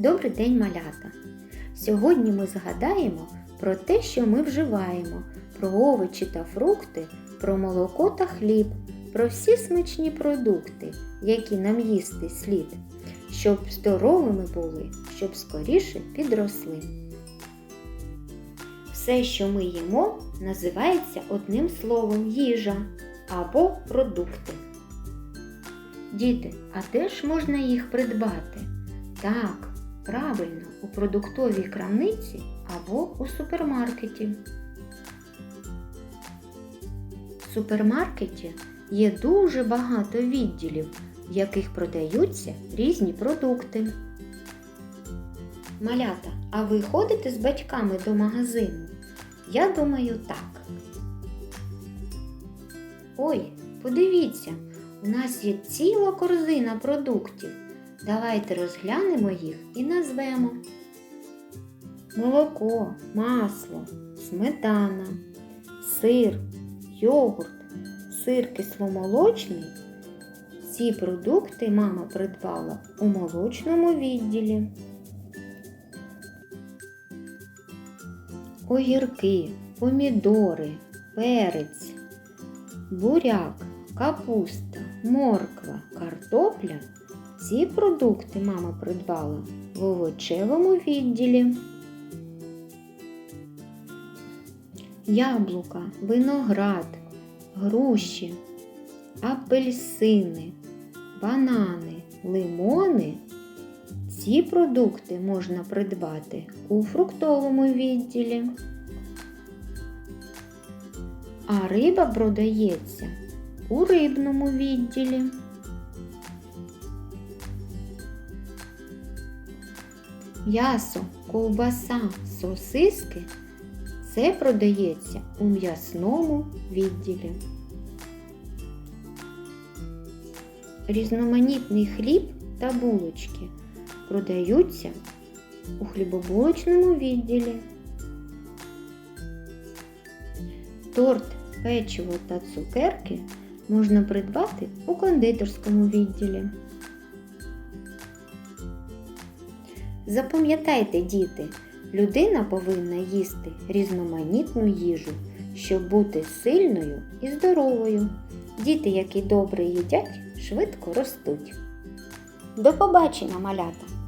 Добрий день, малята! Сьогодні ми згадаємо про те, що ми вживаємо, про овочі та фрукти, про молоко та хліб, про всі смачні продукти, які нам їсти слід, щоб здоровими були, щоб скоріше підросли. Все, що ми їмо, називається одним словом їжа або продукти. Діти, а де ж можна їх придбати? Так, правильно, у продуктовій крамниці або у супермаркеті. В супермаркеті є дуже багато відділів, в яких продаються різні продукти. Малята, а ви ходите з батьками до магазину? Я думаю, так. Ой, подивіться, у нас є ціла корзина продуктів. Давайте розглянемо їх і назвемо. Молоко, масло, сметана, сир, йогурт, сир кисломолочний. Ці продукти мама придбала у молочному відділі. Огірки, помідори, перець, буряк, капуста, морква, картопля. Ці продукти мама придбала в овочевому відділі. Яблука, виноград, груші, апельсини, банани, лимони. Ці продукти можна придбати у фруктовому відділі. А риба продається у рибному відділі. М'ясо, ковбаса, сосиски це продається у м'ясному відділі. Різноманітний хліб та булочки продаються у хлібобулочному відділі. Торт, печиво та цукерки можна придбати у кондитерському відділі. Запам'ятайте, діти, людина повинна їсти різноманітну їжу, щоб бути сильною і здоровою. Діти, які добре їдять, швидко ростуть. До побачення, малята!